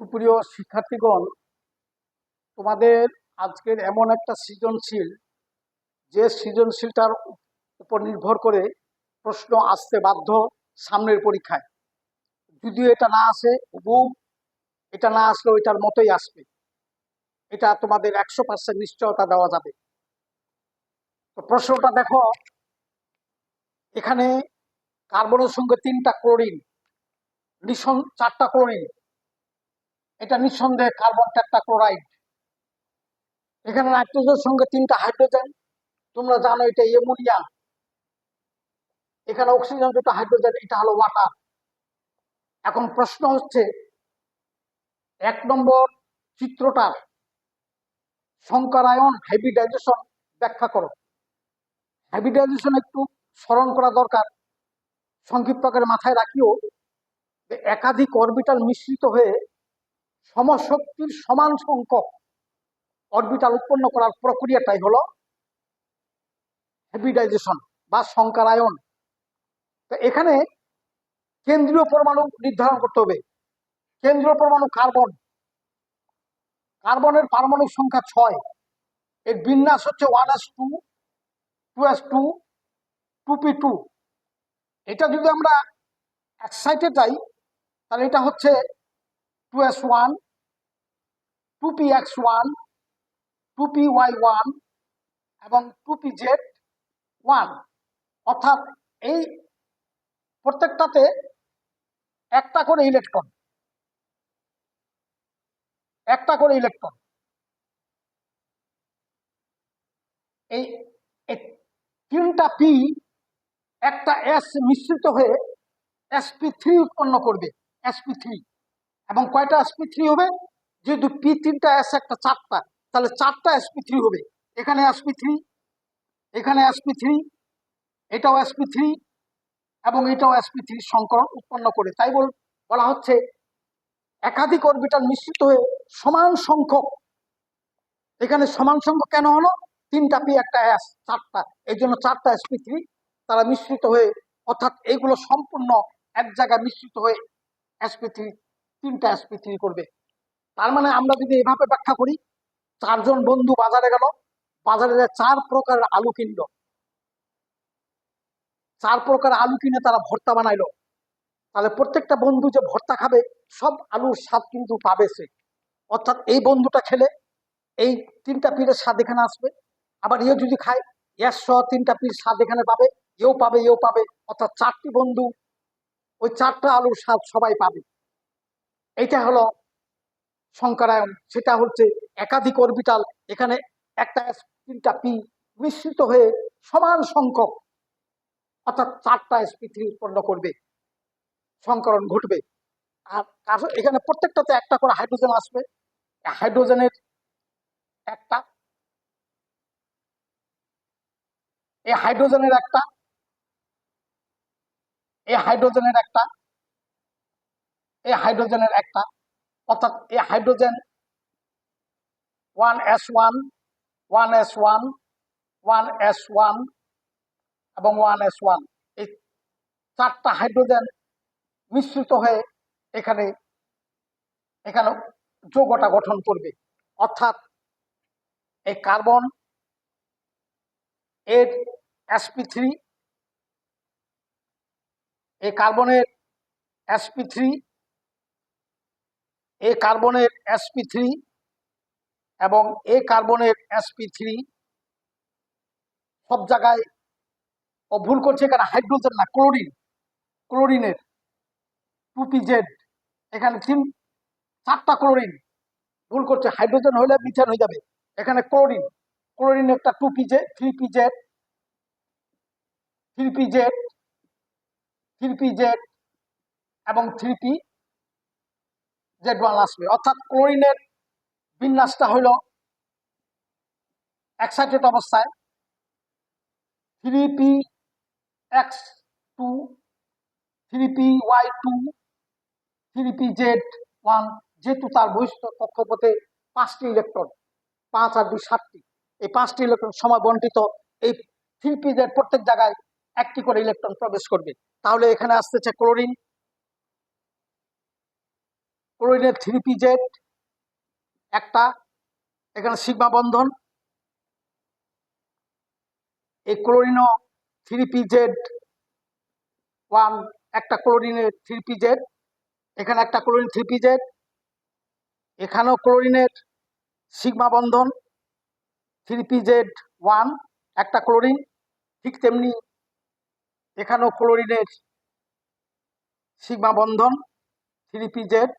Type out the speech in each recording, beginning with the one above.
সুপ্রিয় শিক্ষার্থীগণ, তোমাদের আজকের এমন একটা সৃজনশীল, যে সৃজনশীলটার উপর নির্ভর করে প্রশ্ন আসতে বাধ্য সামনের পরীক্ষায়। যদিও এটা না আসে, হুবহু এটা না আসলে এটার মতোই আসবে। এটা তোমাদের একশো পার্সেন্ট নিশ্চয়তা দেওয়া যাবে। তো প্রশ্নটা দেখো, এখানে কার্বনের সঙ্গে তিনটা ক্লোরিন নিঃসন চারটা ক্লোরিন এটা নিঃসন্দেহে কার্বন ক্লোরাইড এখানে নাইট্রোজেনের সঙ্গে তিনটা হাইড্রোজেন তোমরা জানো এটা এমোনিয়া এখানে অক্সিজেন দুটো হাইড্রোজেন এটা হলো ওয়াটার এখন প্রশ্ন হচ্ছে, এক নম্বর চিত্রটার সংকরায়ন হাইব্রিডাইজেশন ব্যাখ্যা করো। হাইব্রিডাইজেশন একটু স্মরণ করা দরকার। সংক্ষিপ্ত মাথায় রাখিও একাধিক অরবিটাল মিশ্রিত হয়ে সমশক্তির সমান সংখ্যক অরবিটাল উৎপন্ন করার প্রক্রিয়াটাই হলো হাইব্রিডাইজেশন বা সংকারায়ন। তো এখানে কেন্দ্রীয় পরমাণু নির্ধারণ করতে হবে। কেন্দ্রীয় পরমাণু কার্বন কার্বনের পারমাণবিক সংখ্যা ছয়। এর বিন্যাস হচ্ছে one s two two s two two p two এটা যদি আমরা এক সাইডে যাই, তাহলে এটা হচ্ছে two s one two p x one two p y one এবং টু পি জেড ওয়ান অর্থাৎ এই প্রত্যেকটাতে একটা করে ইলেকট্রন একটা করে ইলেকট্রন এই তিনটা পি একটা এস মিশ্রিত হয়ে এসপি থ্রি উৎপন্ন করবে। এসপি থ্রি এবং কয়টা এসপি থ্রি হবে? যেহেতু পি তিনটা এস একটা, চারটা, তাহলে চারটা এসপি থ্রি হবে। এখানে এসপি থ্রি এখানে এসপি থ্রি এটাও এসপি থ্রি এবং এটাও এসপি থ্রি সংকরণ উৎপন্ন করে। তাই বল বলা হচ্ছে একাধিক অরবিটাল মিশ্রিত হয়ে সমান সংখ্যক। এখানে সমান সংখ্যক কেন হলো? তিনটা পি একটা এস চারটা। এই জন্য চারটা এসপি থ্রি তারা মিশ্রিত হয়ে অর্থাৎ এইগুলো সম্পূর্ণ এক জায়গায় মিশ্রিত হয়ে এসপি থ্রি তিনটা থ্রি করবে। তার মানে আমরা যদি এভাবে ব্যাখ্যা করি, চারজন বন্ধু বাজারে গেল। বাজারে চার প্রকারের আলু কিনলো। চার প্রকার আলু কিনে তারা ভর্তা বানাইলো। তাহলে প্রত্যেকটা বন্ধু যে ভর্তা খাবে, সব আলুর স্বাদ কিন্তু পাবে সে। অর্থাৎ এই বন্ধুটা খেলে এই তিনটা পীরের স্বাদ এখানে আসবে। আবার এও যদি খায়, এর সহ তিনটা পীর স্বাদ এখানে পাবে, এও পাবে এও পাবে। অর্থাৎ চারটি বন্ধু, ওই চারটা আলুর স্বাদ সবাই পাবে। এইটা হলো সংকরায়ন সেটা হচ্ছে একাধিক অরবিটাল এখানে একটা তিনটা পি মিশ্রিত হয়ে সমান সংখ্যক, অর্থাৎ চারটা থ্রি উৎপন্ন করবে, সংকরণ ঘটবে। আর এখানে প্রত্যেকটাতে একটা করে হাইড্রোজেন আসবে। হাইড্রোজেনের একটা, এই হাইড্রোজেনের একটা, এই হাইড্রোজেনের একটা এই হাইড্রোজেনের একটা। অর্থাৎ এই hydrogen one s one one s one one s one এবং ওয়ান এস ওয়ান। এই চারটা হাইড্রোজেন মিশ্রিত হয়ে এখানে এখানে যৌগটা গঠন করবে। অর্থাৎ এই কার্বন এর এসপি থ্রি, এই কার্বনের এসপি থ্রি এই কার্বনের এসপি থ্রি এবং এ কার্বনের এসপি থ্রি সব জায়গায়, ও ভুল করছে এখানে হাইড্রোজেন না ক্লোরিন ক্লোরিনের টু জেড এখানে তিন, চারটা ক্লোরিন ভুল করছে হাইড্রোজেন হলে মিথেন হয়ে যাবে, এখানে ক্লোরিন ক্লোরিন একটা two p z three p z three p z three p z এবং থ্রি পি জেড ওয়ান আসবে। অর্থাৎ ক্লোরিনের বিন্যাসটা হইল এক্সাইটেড অবস্থায় three p x two three p y two three p z one যেহেতু তার বৈশিষ্ট্য কক্ষপথে পাঁচটি ইলেকট্রন পাঁচ আর দুই সাতটি এই পাঁচটি ইলেকট্রন সময় বন্টিত এই থ্রি পি জেড প্রত্যেক জায়গায় একটি করে ইলেকট্রন প্রবেশ করবে। তাহলে এখানে আসতেছে ক্লোরিন ক্লোরিনের থ্রি পি জেড, একটা, এখানে সিগমা বন্ধন। এই ক্লোরিনো থ্রি পি জেড, ওয়ান, একটা ক্লোরিনের থ্রি পি জেড, এখানে একটা ক্লোরিন থ্রি পি জেড, এখানেও ক্লোরিনের সিগমা বন্ধন, থ্রি পি জেড, ওয়ান, একটা ক্লোরিন ঠিক তেমনি এখানেও ক্লোরিনের সিগমা বন্ধন, থ্রি পি জেড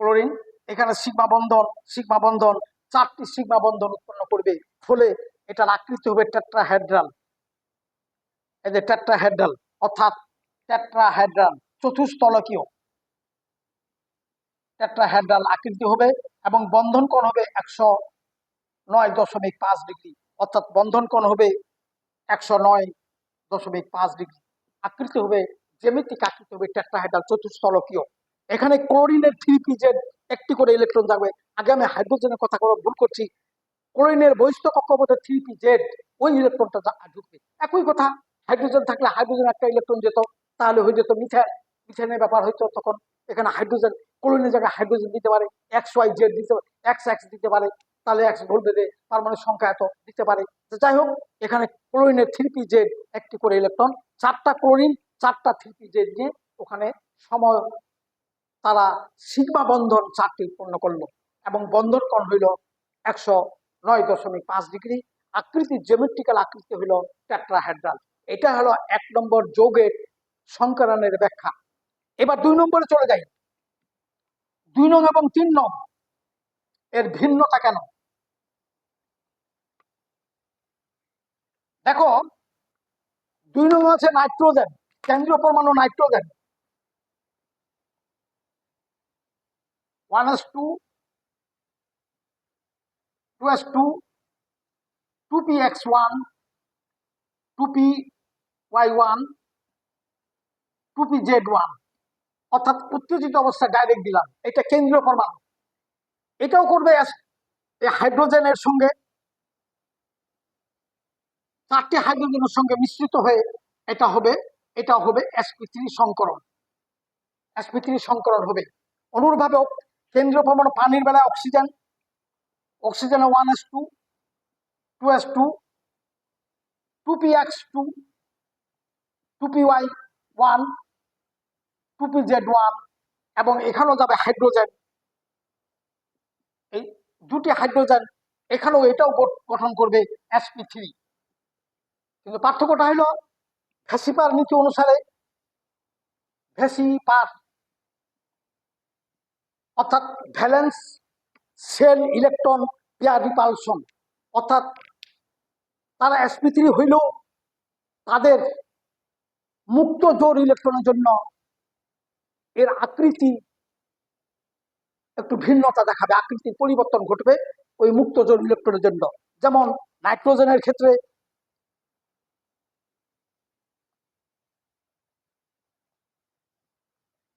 ক্লোরিন। এখানে সিগমা বন্ধন সিগমা বন্ধন, চারটি সিগমা বন্ধন উৎপন্ন করবে। ফলে এটার আকৃতি হবে টেট্রাহেড্রাল। এই যে টেট্রাহেড্রাল, অর্থাৎ টেট্রাহেড্রাল চতুস্তলকীয় টেট্রাহেড্রাল আকৃতি হবে এবং বন্ধন কোণ হবে একশো নয় দশমিক পাঁচ ডিগ্রি। অর্থাৎ বন্ধন কোণ হবে একশো নয় দশমিক পাঁচ ডিগ্রি। আকৃতি হবে জ্যামিতিক আকৃতি হবে টেট্রাহেড্রাল চতুস্তলকীয় এখানে ক্লোরিনের থ্রি পিজেড একটি করে ইলেকট্রন থাকবে। আগে আমি হাইড্রোজেনের কথা করে ভুল করছি। ক্লোরিনের বহিষ্ঠ কক্ষপথে থ্রি পি জেড ওই ইলেকট্রনটা ঢুকবে। একই কথা, হাইড্রোজেন থাকলে হাইড্রোজেন একটা ইলেকট্রন যেত, তাহলে হয়ে যেত মিথেন। মিথেনের ব্যাপার হইতো তখন। এখানে হাইড্রোজেন, ক্লোরিনের জায়গায় হাইড্রোজেন দিতে পারে, এক্স ওয়াই জেড দিতে পারে, এক্স এক্স দিতে পারে, তাহলে এক্স বলবে যে পারমাণবিক সংখ্যা এত দিতে পারে। যাই হোক, এখানে ক্লোরিনের থ্রি পি জেড একটি করে ইলেকট্রন, চারটা ক্লোরিন, চারটা থ্রি পি জেড নিয়ে ওখানে সময় তারা সিগমা বন্ধন চারটি উৎপন্ন করল এবং বন্ধন কোণ হইল একশো নয় দশমিক পাঁচ ডিগ্রি। আকৃতি জেমেট্রিক্যাল আকৃতি হইল টেট্রাহেড্রাল এটা হলো এক নম্বর যোগের সংকরণের ব্যাখ্যা। এবার দুই নম্বরে চলে যাই। দুই নং এবং তিন নং এর ভিন্নতা কেন? দেখো, দুই নং আছে নাইট্রোজেন, কেন্দ্রীয় পরমাণু nitrogen. One s two two s two two p x one two p y one two p z one অর্থাৎ উত্তেজিত অবস্থায় ডাইরেক্ট দিলাম। এটা কেন্দ্রীয় পরমাণু। এটাও করবে as- হাইড্রোজেনের সঙ্গে। চারটি হাইড্রোজেনের সঙ্গে মিশ্রিত হয়ে এটা হবে এটা হবে এসপি থ্রি সংকরণ। এসপি থ্রি সংকরণ হবে। অনুরূপভাবে কেন্দ্রীয় পরমাণু পানির বেলায় অক্সিজেন অক্সিজেনে one s two two s two two p x two two p y one two p z one এবং এখানেও যাবে হাইড্রোজেন এই দুটি হাইড্রোজেন এখানেও এটাও গঠন করবে এসপি থ্রি কিন্তু পার্থক্যটা হলো ভ্যাসিপার নীতি অনুসারে ভ্যাসিপার অর্থাৎ valence, shell, electron, pair repulsion. অর্থাৎ তারা এসপি থ্রি হইলেও তাদের মুক্ত জোর ইলেকট্রনের জন্য এর আকৃতি একটু ভিন্নতা দেখাবে, আকৃতির পরিবর্তন ঘটবে ওই মুক্ত জোর ইলেকট্রনের জন্য। যেমন নাইট্রোজেনের ক্ষেত্রে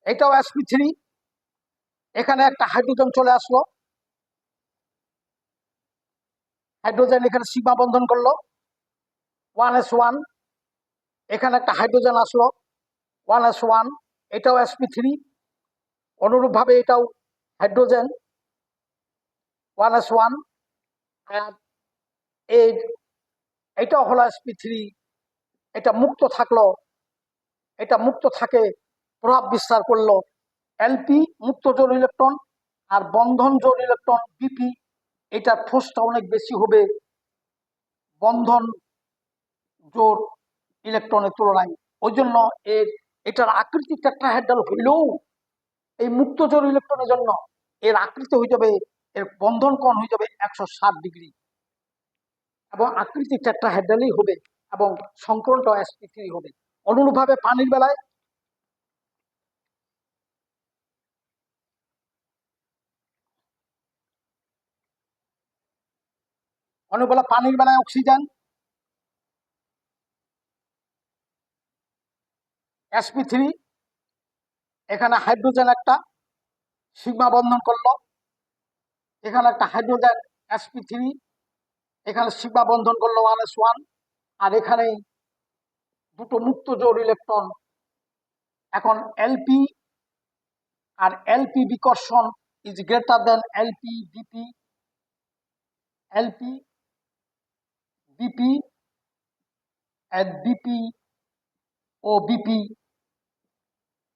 এটাও এসপি থ্রি এখানে একটা হাইড্রোজেন চলে আসলো। হাইড্রোজেন এখানে সীমা বন্ধন করল। ওয়ান এস ওয়ান এখানে একটা হাইড্রোজেন আসলো। ওয়ান এস ওয়ান এটাও এসপি থ্রি অনুরূপভাবে এটাও হাইড্রোজেন ওয়ান এস ওয়ান আর এই, এটাও হলো এসপি থ্রি এটা মুক্ত থাকল। এটা মুক্ত থাকে, প্রভাব বিস্তার করল। এলপি, মুক্ত জোর ইলেকট্রন আর বন্ধন জোর ইলেকট্রন, বিপি এটার ফোর্সটা অনেক বেশি হবে বন্ধন জোর ইলেকট্রনের তুলনায়। ওই জন্য এর, এটার আকৃতি টেট্রাহেড্রাল হইলেও এই মুক্ত জোর ইলেকট্রনের জন্য এর আকৃতি হয়ে যাবে, এর বন্ধন কোণ হয়ে যাবে একশো ষাট ডিগ্রি। এবং আকৃতি টেট্রাহেড্রালই হবে এবং সংকরণটা এসপি থ্রি হবে। অনুরূপভাবে পানির বেলায় অনুবেলা পানির বেলায় অক্সিজেন এসপি থ্রি এখানে হাইড্রোজেন একটা সিগমা বন্ধন করল। এখানে একটা হাইড্রোজেন এসপি থ্রি এখানে সিগমা বন্ধন করল ওয়ান এস ওয়ান আর এখানে দুটো মুক্ত জোর ইলেকট্রন এখন এলপি আর এলপি বিকর্ষণ is greater than LP BP LP BP and BP ও বিপি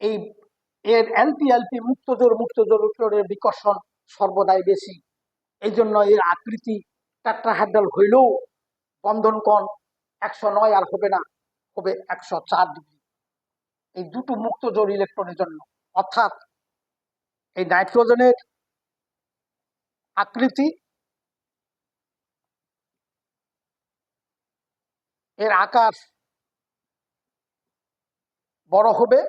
এই এর এলপি এলপি মুক্তজোর মুক্তজোর উত্তরের বিকর্ষণ সর্বদাই বেশি। এই জন্য এর আকৃতি ট্যাট্রাহাইড্রাল হইলেও বন্ধন কোণ একশো নয় আর হবে না, হবে একশো চার ডিগ্রি। এই দুটো মুক্তজোর ইলেকট্রনের জন্য। অর্থাৎ এই নাইট্রোজেনের আকৃতি এর আকার বড় হবে।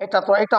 এটা তো এটা